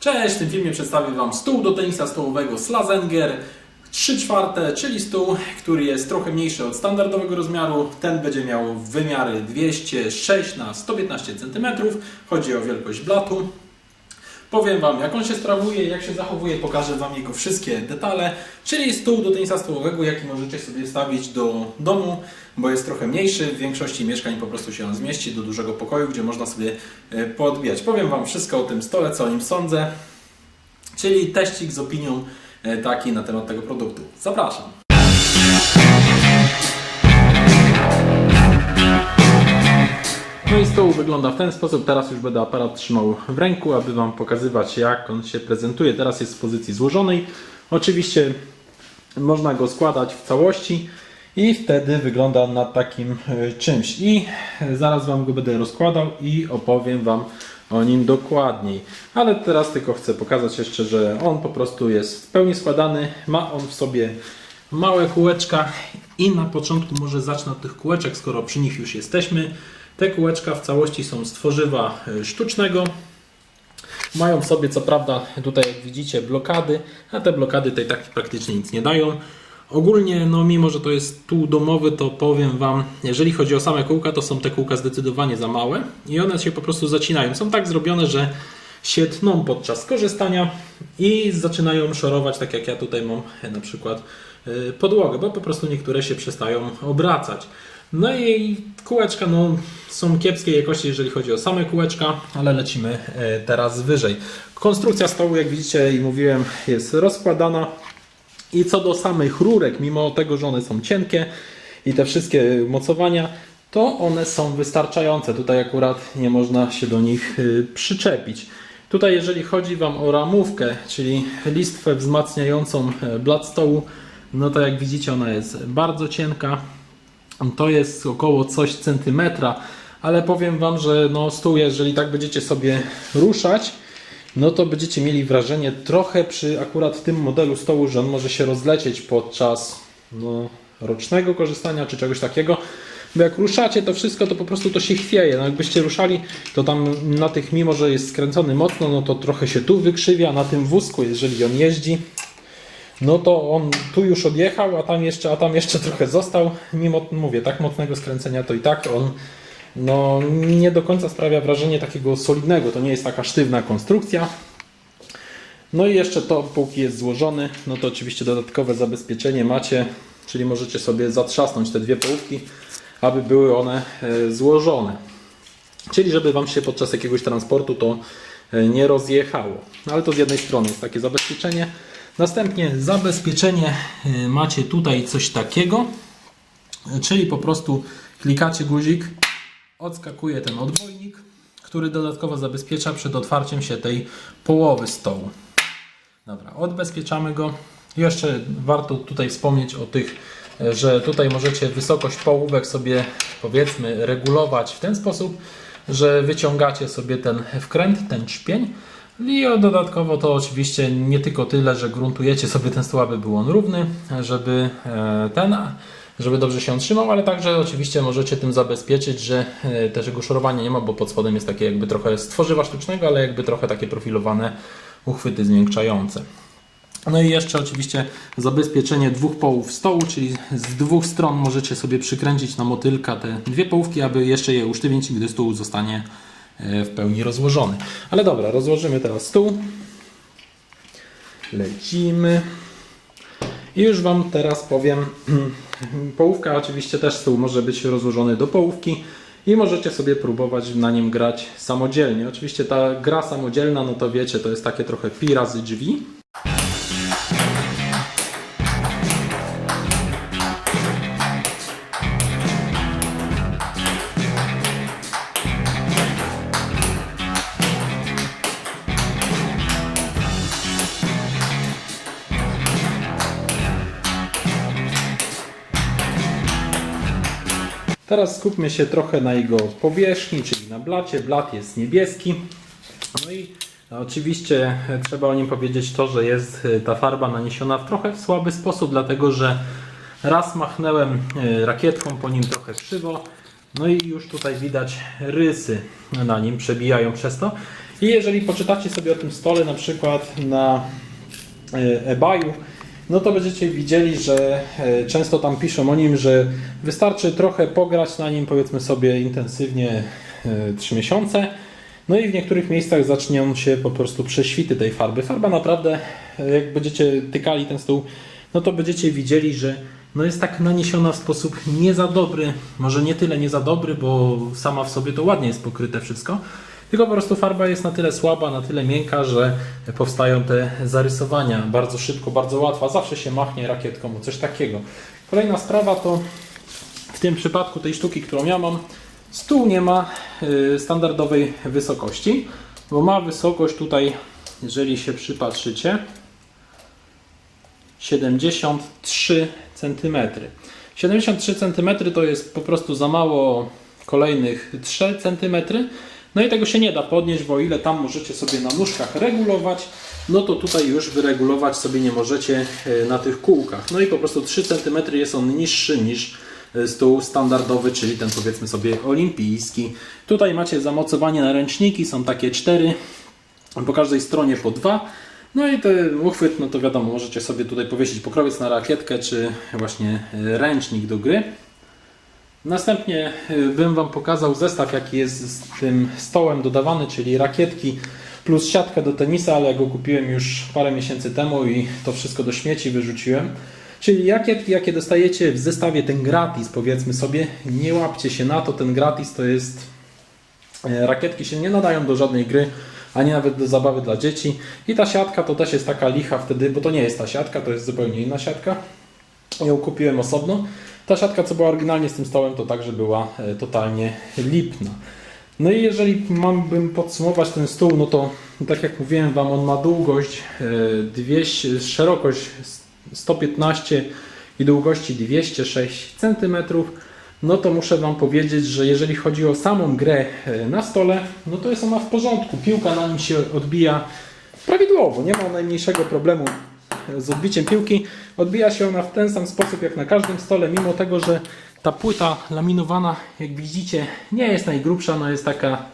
Cześć, w tym filmie przedstawię Wam stół do tenisa stołowego Slazenger 3 czwarte, czyli stół, który jest trochę mniejszy od standardowego rozmiaru. Ten będzie miał wymiary 206 na 115 cm. Chodzi o wielkość blatu. Powiem Wam, jak on się sprawuje, jak się zachowuje, pokażę Wam jego wszystkie detale, czyli stół do tenisa stołowego, jaki możecie sobie wstawić do domu, bo jest trochę mniejszy, w większości mieszkań po prostu się on zmieści do dużego pokoju, gdzie można sobie e, poodbijać. Powiem Wam wszystko o tym stole, co o nim sądzę, czyli teścik z opinią e, taki na temat tego produktu. Zapraszam. No i stół wygląda w ten sposób. Teraz już będę aparat trzymał w ręku, aby Wam pokazywać jak on się prezentuje. Teraz jest w pozycji złożonej. Oczywiście można go składać w całości i wtedy wygląda na takim e, czymś. I zaraz Wam go będę rozkładał i opowiem Wam o nim dokładniej. Ale teraz tylko chcę pokazać jeszcze, że on po prostu jest w pełni składany. Ma on w sobie małe kółeczka i na początku może zacznę od tych kółeczek, skoro przy nich już jesteśmy. Te kółeczka w całości są z tworzywa e, sztucznego. Mają w sobie co prawda tutaj jak widzicie blokady, a te blokady tutaj tak praktycznie nic nie dają. Ogólnie, no mimo że to jest stół domowy, to powiem Wam, jeżeli chodzi o same kółka, to są te kółka zdecydowanie za małe i one się po prostu zacinają. Są tak zrobione, że się tną podczas korzystania i zaczynają szorować, tak jak ja tutaj mam e, na przykład e, podłogę, bo po prostu niektóre się przestają obracać. No i kółeczka no, są kiepskiej jakości, jeżeli chodzi o same kółeczka, ale lecimy e, teraz wyżej. Konstrukcja stołu, jak widzicie i mówiłem, jest rozkładana. I co do samych rurek, mimo tego, że one są cienkie i te wszystkie mocowania, to one są wystarczające. Tutaj akurat nie można się do nich y, przyczepić. Tutaj jeżeli chodzi Wam o ramówkę, czyli listwę wzmacniającą e, blat stołu, no to jak widzicie ona jest bardzo cienka. To jest około coś centymetra, ale powiem Wam, że no stół, jeżeli tak będziecie sobie ruszać, no to będziecie mieli wrażenie trochę przy akurat tym modelu stołu, że on może się rozlecieć podczas no, rocznego korzystania czy czegoś takiego. Bo jak ruszacie to wszystko, to po prostu to się chwieje. No jakbyście ruszali, to tam na tych, mimo że jest skręcony mocno, no to trochę się tu wykrzywia. Na tym wózku, jeżeli on jeździ, no to on tu już odjechał, a tam jeszcze, a tam jeszcze trochę został. Mimo, mówię, tak mocnego skręcenia, to i tak on no, nie do końca sprawia wrażenie takiego solidnego. To nie jest taka sztywna konstrukcja. No i jeszcze to, póki jest złożony, no to oczywiście dodatkowe zabezpieczenie macie, czyli możecie sobie zatrzasnąć te dwie połówki, aby były one e, złożone. Czyli żeby Wam się podczas jakiegoś transportu to e, nie rozjechało. No Ale to z jednej strony jest takie zabezpieczenie. Następnie zabezpieczenie e, macie tutaj coś takiego, czyli po prostu klikacie guzik, odskakuje ten odbojnik, który dodatkowo zabezpiecza przed otwarciem się tej połowy stołu. Dobra, odbezpieczamy go. Jeszcze warto tutaj wspomnieć o tych, e, że tutaj możecie wysokość połówek sobie powiedzmy regulować w ten sposób, że wyciągacie sobie ten wkręt, ten czpień i dodatkowo to oczywiście nie tylko tyle, że gruntujecie sobie ten stół, aby był on równy, żeby e, ten, żeby dobrze się on trzymał, ale także oczywiście możecie tym zabezpieczyć, że e, też jego szorowania nie ma, bo pod spodem jest takie jakby trochę stworzywa sztucznego, ale jakby trochę takie profilowane uchwyty zmiękczające. No i jeszcze oczywiście zabezpieczenie dwóch połów stołu, czyli z dwóch stron możecie sobie przykręcić na motylka te dwie połówki, aby jeszcze je usztywnić, gdy stół zostanie w pełni rozłożony. Ale dobra, rozłożymy teraz stół. Lecimy. I już Wam teraz powiem, połówka oczywiście też stół może być rozłożony do połówki i możecie sobie próbować na nim grać samodzielnie. Oczywiście ta gra samodzielna, no to wiecie, to jest takie trochę pi razy drzwi. Teraz skupmy się trochę na jego powierzchni, czyli na blacie. Blat jest niebieski. No i oczywiście trzeba o nim powiedzieć to, że jest e, ta farba naniesiona w trochę słaby sposób, dlatego że raz machnąłem e, rakietką po nim trochę krzywo. No i już tutaj widać rysy na nim, przebijają przez to. I jeżeli poczytacie sobie o tym stole na przykład na e, eBayu, no to będziecie widzieli, że e, często tam piszą o nim, że wystarczy trochę pograć na nim, powiedzmy sobie intensywnie 3 miesiące. No i w niektórych miejscach zaczną się po prostu prześwity tej farby. Farba naprawdę, e, jak będziecie tykali ten stół, no to będziecie widzieli, że no jest tak naniesiona w sposób nie za dobry. Może nie tyle nie za dobry, bo sama w sobie to ładnie jest pokryte wszystko. Tylko po prostu farba jest na tyle słaba, na tyle miękka, że powstają te zarysowania bardzo szybko, bardzo łatwo. a Zawsze się machnie rakietką, coś takiego. Kolejna sprawa to w tym przypadku tej sztuki, którą ja mam, stół nie ma y, standardowej wysokości, bo ma wysokość tutaj, jeżeli się przypatrzycie, 73 cm. 73 cm to jest po prostu za mało kolejnych 3 cm. No i tego się nie da podnieść, bo ile tam możecie sobie na nóżkach regulować, no to tutaj już wyregulować sobie nie możecie e, na tych kółkach. No i po prostu 3 cm jest on niższy niż e, stół standardowy, czyli ten powiedzmy sobie olimpijski. Tutaj macie zamocowanie na ręczniki, są takie cztery, po każdej stronie po dwa. No i ten uchwyt, no to wiadomo, możecie sobie tutaj powiesić pokrowiec na rakietkę, czy właśnie e, ręcznik do gry. Następnie y, bym Wam pokazał zestaw, jaki jest z tym stołem dodawany, czyli rakietki plus siatka do tenisa, ale ja go kupiłem już parę miesięcy temu i to wszystko do śmieci wyrzuciłem. Czyli rakietki, jakie dostajecie w zestawie, ten gratis, powiedzmy sobie, nie łapcie się na to, ten gratis to jest... e, Rakietki się nie nadają do żadnej gry, ani nawet do zabawy dla dzieci. I ta siatka to też jest taka licha wtedy, bo to nie jest ta siatka, to jest zupełnie inna siatka. Ją kupiłem osobno. Ta siatka, co była oryginalnie z tym stołem, to także była e, totalnie lipna. No i jeżeli mam podsumować ten stół, no to tak jak mówiłem Wam, on ma długość e, 200, szerokość 115 i długości 206 cm. No to muszę Wam powiedzieć, że jeżeli chodzi o samą grę e, na stole, no to jest ona w porządku. Piłka na nim się odbija prawidłowo, nie ma najmniejszego problemu z odbiciem piłki. Odbija się ona w ten sam sposób jak na każdym stole, mimo tego, że ta płyta laminowana, jak widzicie, nie jest najgrubsza, no jest taka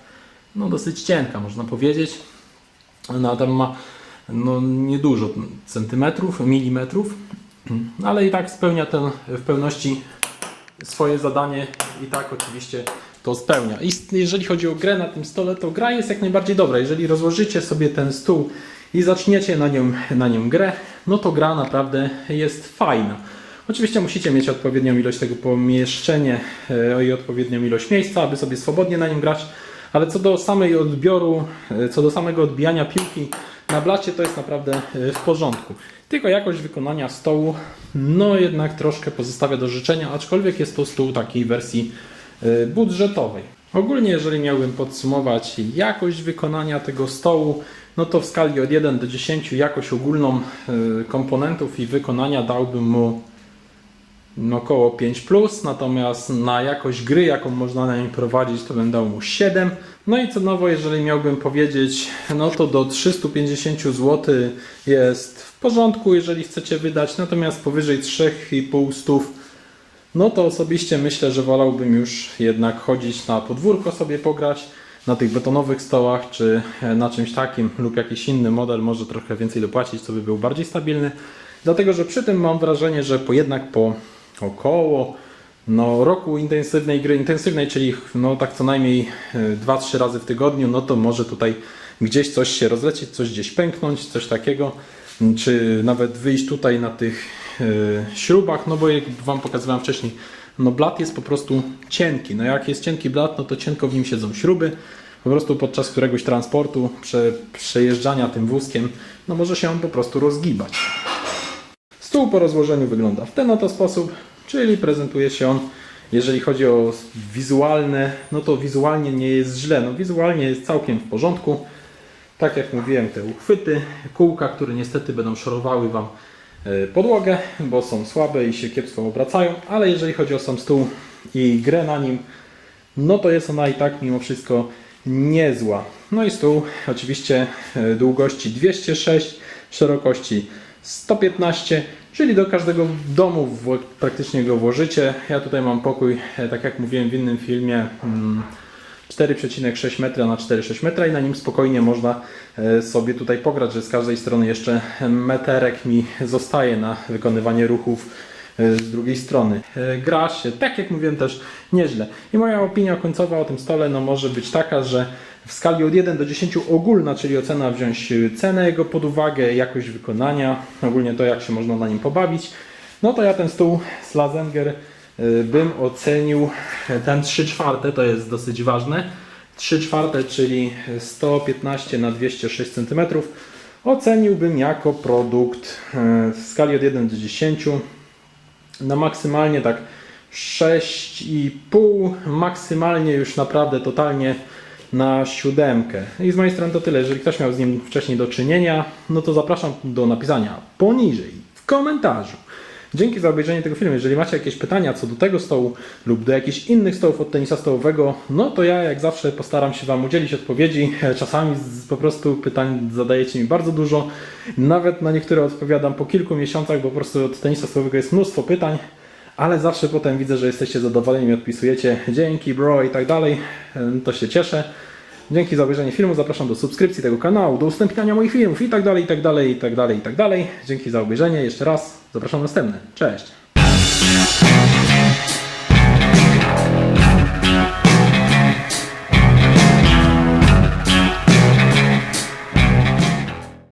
no dosyć cienka, można powiedzieć. Ona tam ma no, niedużo centymetrów, milimetrów, ale i tak spełnia ten w pełności swoje zadanie i tak oczywiście to spełnia. I jeżeli chodzi o grę na tym stole, to gra jest jak najbardziej dobra. Jeżeli rozłożycie sobie ten stół i zaczniecie na nią, na nią grę, no to gra naprawdę jest fajna. Oczywiście musicie mieć odpowiednią ilość tego pomieszczenia e, i odpowiednią ilość miejsca, aby sobie swobodnie na nim grać, ale co do samej odbioru, e, co do samego odbijania piłki na blacie, to jest naprawdę e, w porządku. Tylko jakość wykonania stołu, no jednak troszkę pozostawia do życzenia, aczkolwiek jest to stół takiej wersji budżetowej. Ogólnie, jeżeli miałbym podsumować jakość wykonania tego stołu, no to w skali od 1 do 10 jakość ogólną e, komponentów i wykonania dałbym mu no, około 5, natomiast na jakość gry, jaką można na nim prowadzić, to bym dał mu 7. No i cenowo, jeżeli miałbym powiedzieć, no to do 350 zł jest w porządku, jeżeli chcecie wydać, natomiast powyżej 3,5 stów, no to osobiście myślę, że wolałbym już jednak chodzić na podwórko sobie pograć, na tych betonowych stołach, czy na czymś takim, lub jakiś inny model, może trochę więcej dopłacić, co by był bardziej stabilny. Dlatego, że przy tym mam wrażenie, że po jednak po około no, roku intensywnej gry, intensywnej, czyli no, tak co najmniej e, 2-3 razy w tygodniu, no to może tutaj gdzieś coś się rozlecieć, coś gdzieś pęknąć, coś takiego, czy nawet wyjść tutaj na tych e, śrubach, no bo jak Wam pokazywałem wcześniej, no blat jest po prostu cienki, no jak jest cienki blat, no to cienko w nim siedzą śruby, po prostu podczas któregoś transportu, prze, przejeżdżania tym wózkiem, no może się on po prostu rozgibać. Stół po rozłożeniu wygląda w ten oto sposób, czyli prezentuje się on, jeżeli chodzi o wizualne, no to wizualnie nie jest źle, no wizualnie jest całkiem w porządku. Tak jak mówiłem, te uchwyty, kółka, które niestety będą szorowały Wam podłogę, bo są słabe i się kiepsko obracają, ale jeżeli chodzi o sam stół i grę na nim, no to jest ona i tak mimo wszystko niezła. No i stół oczywiście e, długości 206, szerokości 115, czyli do każdego domu praktycznie go włożycie. Ja tutaj mam pokój, e, tak jak mówiłem w innym filmie, mm, 4,6 metra na 4,6 metra i na nim spokojnie można e, sobie tutaj pograć, że z każdej strony jeszcze meterek mi zostaje na wykonywanie ruchów e, z drugiej strony. E, Gra się, tak jak mówiłem też, nieźle. I moja opinia końcowa o tym stole no, może być taka, że w skali od 1 do 10 ogólna, czyli ocena wziąć cenę jego pod uwagę, jakość wykonania, ogólnie to jak się można na nim pobawić, no to ja ten stół z Lazenger y, bym ocenił y, ten 3 czwarte, to jest dosyć ważne. 3 czwarte, czyli 115 na 206 cm. Oceniłbym jako produkt y, w skali od 1 do 10 na maksymalnie tak 6,5, maksymalnie już naprawdę totalnie na siódemkę. I z mojej strony to tyle. Jeżeli ktoś miał z nim wcześniej do czynienia, no to zapraszam do napisania poniżej w komentarzu. Dzięki za obejrzenie tego filmu. Jeżeli macie jakieś pytania co do tego stołu lub do jakichś innych stołów od tenisa stołowego, no to ja jak zawsze postaram się Wam udzielić odpowiedzi. Czasami z, po prostu pytań zadajecie mi bardzo dużo. Nawet na niektóre odpowiadam po kilku miesiącach, bo po prostu od tenisa stołowego jest mnóstwo pytań. Ale zawsze potem widzę, że jesteście zadowoleni, odpisujecie dzięki bro i tak dalej. To się cieszę. Dzięki za obejrzenie filmu, zapraszam do subskrypcji tego kanału, do udostępniania moich filmów i tak dalej, i tak dalej, i tak dalej, i tak dalej. Dzięki za obejrzenie, jeszcze raz, zapraszam na następne. Cześć!